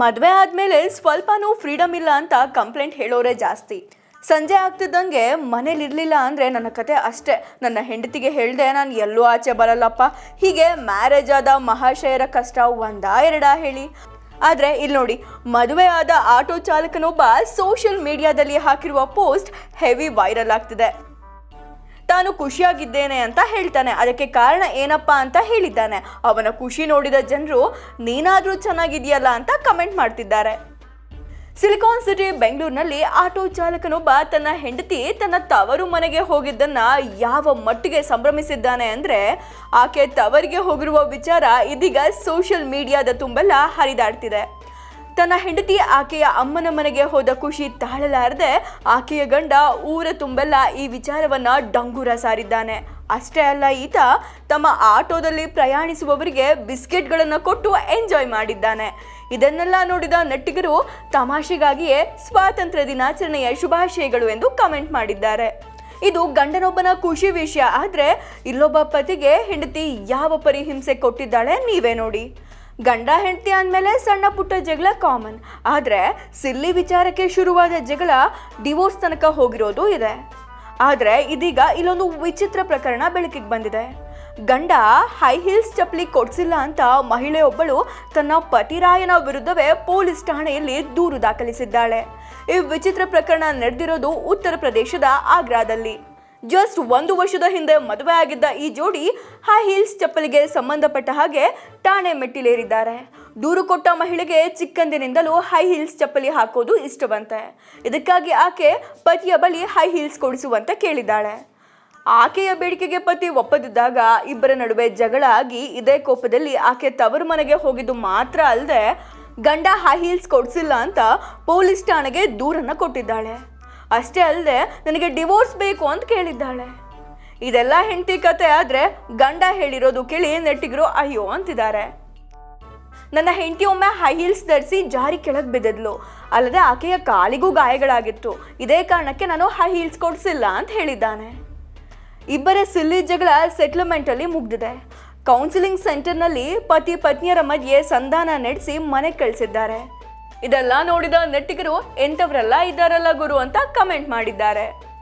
ಮದುವೆ ಆದಮೇಲೆ ಸ್ವಲ್ಪನೂ ಫ್ರೀಡಮ್ ಇಲ್ಲ ಅಂತ ಕಂಪ್ಲೇಂಟ್ ಹೇಳೋರೇ ಜಾಸ್ತಿ. ಸಂಜೆ ಆಗ್ತಿದ್ದಂಗೆ ಮನೇಲಿರಲಿಲ್ಲ ಅಂದರೆ ನನ್ನ ಕತೆ ಅಷ್ಟೇ. ನನ್ನ ಹೆಂಡತಿಗೆ ಹೇಳಿದೆ, ನಾನು ಎಲ್ಲೂ ಆಚೆ ಬರಲ್ಲಪ್ಪ. ಹೀಗೆ ಮ್ಯಾರೇಜ್ ಆದ ಮಹಾಶಯರ ಕಷ್ಟ ಒಂದಾ ಎರಡಾ ಹೇಳಿ. ಆದರೆ ಇಲ್ಲಿ ನೋಡಿ, ಮದುವೆ ಆದ ಆಟೋ ಚಾಲಕನೊಬ್ಬ ಸೋಷಿಯಲ್ ಮೀಡಿಯಾದಲ್ಲಿ ಹಾಕಿರುವ ಪೋಸ್ಟ್ ಹೆವಿ ವೈರಲ್ ಆಗ್ತಿದೆ. ತಾನು ಖುಷಿಯಾಗಿದ್ದೇನೆ ಅಂತ ಹೇಳ್ತಾನೆ. ಅದಕ್ಕೆ ಕಾರಣ ಏನಪ್ಪ ಅಂತ ಹೇಳಿದ್ದಾನೆ. ಅವನ ಖುಷಿ ನೋಡಿದ ಜನರು, ನೀನಾದರೂ ಚೆನ್ನಾಗಿದೆಯಲ್ಲ ಅಂತ ಕಮೆಂಟ್ ಮಾಡ್ತಿದ್ದಾರೆ. ಸಿಲಿಕಾನ್ ಸಿಟಿ ಬೆಂಗಳೂರಿನಲ್ಲಿ ಆಟೋ ಚಾಲಕನೊಬ್ಬ ತನ್ನ ಹೆಂಡತಿ ತನ್ನ ತವರು ಮನೆಗೆ ಹೋಗಿದ್ದನ್ನ ಯಾವ ಮಟ್ಟಿಗೆ ಸಂಭ್ರಮಿಸಿದ್ದಾನೆ ಅಂದ್ರೆ, ಆಕೆ ತವರಿಗೆ ಹೋಗಿರುವ ವಿಚಾರ ಇದೀಗ ಸೋಷಿಯಲ್ ಮೀಡಿಯಾದ ತುಂಬೆಲ್ಲ ಹರಿದಾಡ್ತಿದೆ. ತನ್ನ ಹೆಂಡತಿ ಆಕೆಯ ಅಮ್ಮನ ಮನೆಗೆ ಹೋದ ಖುಷಿ ತಾಳಲಾರದೆ ಆಕೆಯ ಗಂಡ ಊರ ತುಂಬೆಲ್ಲ ಈ ವಿಚಾರವನ್ನ ಡಂಗೂರ ಸಾರಿದ್ದಾನೆ. ಅಷ್ಟೇ ಅಲ್ಲ, ಈತ ತಮ್ಮ ಆಟೋದಲ್ಲಿ ಪ್ರಯಾಣಿಸುವವರಿಗೆ ಬಿಸ್ಕೆಟ್ಗಳನ್ನು ಕೊಟ್ಟು ಎಂಜಾಯ್ ಮಾಡಿದ್ದಾನೆ. ಇದನ್ನೆಲ್ಲ ನೋಡಿದ ನೆಟ್ಟಿಗರು ತಮಾಷೆಗಾಗಿಯೇ ಸ್ವಾತಂತ್ರ್ಯ ದಿನಾಚರಣೆಯ ಶುಭಾಶಯಗಳು ಎಂದು ಕಮೆಂಟ್ ಮಾಡಿದ್ದಾರೆ. ಇದು ಗಂಡನೊಬ್ಬನ ಖುಷಿ ವಿಷಯ, ಆದರೆ ಇಲ್ಲೊಬ್ಬ ಪತಿಗೆ ಹೆಂಡತಿ ಯಾವ ಪರಿ ಹಿಂಸೆ ಕೊಟ್ಟಿದ್ದಾಳೆ ನೀವೇ ನೋಡಿ. ಗಂಡ ಹೆಂಡತಿ ಅಂದಮೇಲೆ ಸಣ್ಣ ಪುಟ್ಟ ಜಗಳ ಕಾಮನ್ ಆದರೆ ಸಿಲ್ಲಿ ವಿಚಾರಕ್ಕೆ ಶುರುವಾದ ಜಗಳ ಡಿವೋರ್ಸ್ ತನಕ ಹೋಗಿರೋದು ಇದೆ. ಆದರೆ ಇದೀಗ ಇಲ್ಲೊಂದು ವಿಚಿತ್ರ ಪ್ರಕರಣ ಬೆಳಕಿಗೆ ಬಂದಿದೆ. ಗಂಡ ಹೈ ಹೀಲ್ಸ್ ಚಪ್ಪಲಿ ಕೊಡಿಸಿಲ್ಲ ಅಂತ ಮಹಿಳೆಯೊಬ್ಬಳು ತನ್ನ ಪತಿರಾಯನ ವಿರುದ್ಧವೇ ಪೊಲೀಸ್ ಠಾಣೆಯಲ್ಲಿ ದೂರು ದಾಖಲಿಸಿದ್ದಾಳೆ. ಈ ವಿಚಿತ್ರ ಪ್ರಕರಣ ನಡೆದಿರೋದು ಉತ್ತರ ಪ್ರದೇಶದ ಆಗ್ರಾದಲ್ಲಿ. ಜಸ್ಟ್ ಒಂದು ವರ್ಷದ ಹಿಂದೆ ಮದುವೆ ಆಗಿದ್ದ ಈ ಜೋಡಿ ಹೈ ಹೀಲ್ಸ್ ಚಪ್ಪಲಿಗೆ ಸಂಬಂಧಪಟ್ಟ ಹಾಗೆ ಠಾಣೆ ಮೆಟ್ಟಿಲೇರಿದ್ದಾರೆ. ದೂರು ಕೊಟ್ಟ ಮಹಿಳೆಗೆ ಚಿಕ್ಕಂದಿನಿಂದಲೂ ಹೈ ಹೀಲ್ಸ್ ಚಪ್ಪಲಿ ಹಾಕೋದು ಇಷ್ಟವಂತೆ. ಇದಕ್ಕಾಗಿ ಆಕೆ ಪತಿಯ ಬಳಿ ಹೈ ಹೀಲ್ಸ್ ಕೊಡಿಸುವಂತೆ ಕೇಳಿದ್ದಾಳೆ. ಆಕೆಯ ಬೇಡಿಕೆಗೆ ಪತಿ ಒಪ್ಪದಿದ್ದಾಗ ಇಬ್ಬರ ನಡುವೆ ಜಗಳ ಆಗಿ ಇದೇ ಕೋಪದಲ್ಲಿ ಆಕೆ ತವರು ಮನೆಗೆ ಹೋಗಿದ್ದು ಮಾತ್ರ ಅಲ್ಲದೆ ಗಂಡ ಹೈ ಹೀಲ್ಸ್ ಕೊಡಿಸಿಲ್ಲ ಅಂತ ಪೊಲೀಸ್ ಠಾಣೆಗೆ ದೂರನ್ನು ಕೊಟ್ಟಿದ್ದಾಳೆ. ಅಷ್ಟೇ ಅಲ್ಲದೆ ನನಗೆ ಡಿವೋರ್ಸ್ ಬೇಕು ಅಂತ ಕೇಳಿದ್ದಾಳೆ. ಇದೆಲ್ಲ ಹೆಂಡತಿ ಕತೆ ಆದರೆ ಗಂಡ ಹೇಳಿರೋದು ಕೇಳಿ ನೆಟ್ಟಿಗರು ಅಯ್ಯೋ ಅಂತಿದ್ದಾರೆ. ನನ್ನ ಹೆಂಡತಿ ಒಮ್ಮೆ ಹೈ ಹೀಲ್ಸ್ ಧರಿಸಿ ಜಾರಿ ಕೆಳಗೆ ಬಿದ್ದಿದ್ಲು. ಅಲ್ಲದೆ ಆಕೆಯ ಕಾಲಿಗೂ ಗಾಯಗಳಾಗಿತ್ತು. ಇದೇ ಕಾರಣಕ್ಕೆ ನಾನು ಹೈ ಹೀಲ್ಸ್ ಕೊಡಿಸಿಲ್ಲ ಅಂತ ಹೇಳಿದ್ದಾನೆ. ಇಬ್ಬರ ಸಿಲ್ಲಿ ಜಗಳ ಸೆಟ್ಲ್ಮೆಂಟಲ್ಲಿ ಮುಗ್ದಿದೆ. ಕೌನ್ಸಿಲಿಂಗ್ ಸೆಂಟರ್ನಲ್ಲಿ ಪತಿ ಪತ್ನಿಯರ ಮಧ್ಯೆ ಸಂಧಾನ ನಡೆಸಿ ಮನೆಗೆ ಕಳಿಸಿದ್ದಾರೆ. ಇದೆಲ್ಲ ನೋಡಿದ ನೆಟ್ಟಿಗರು ಎಂಥವರೆಲ್ಲ ಇದ್ದಾರಲ್ಲ ಗುರು ಅಂತ ಕಮೆಂಟ್ ಮಾಡಿದ್ದಾರೆ.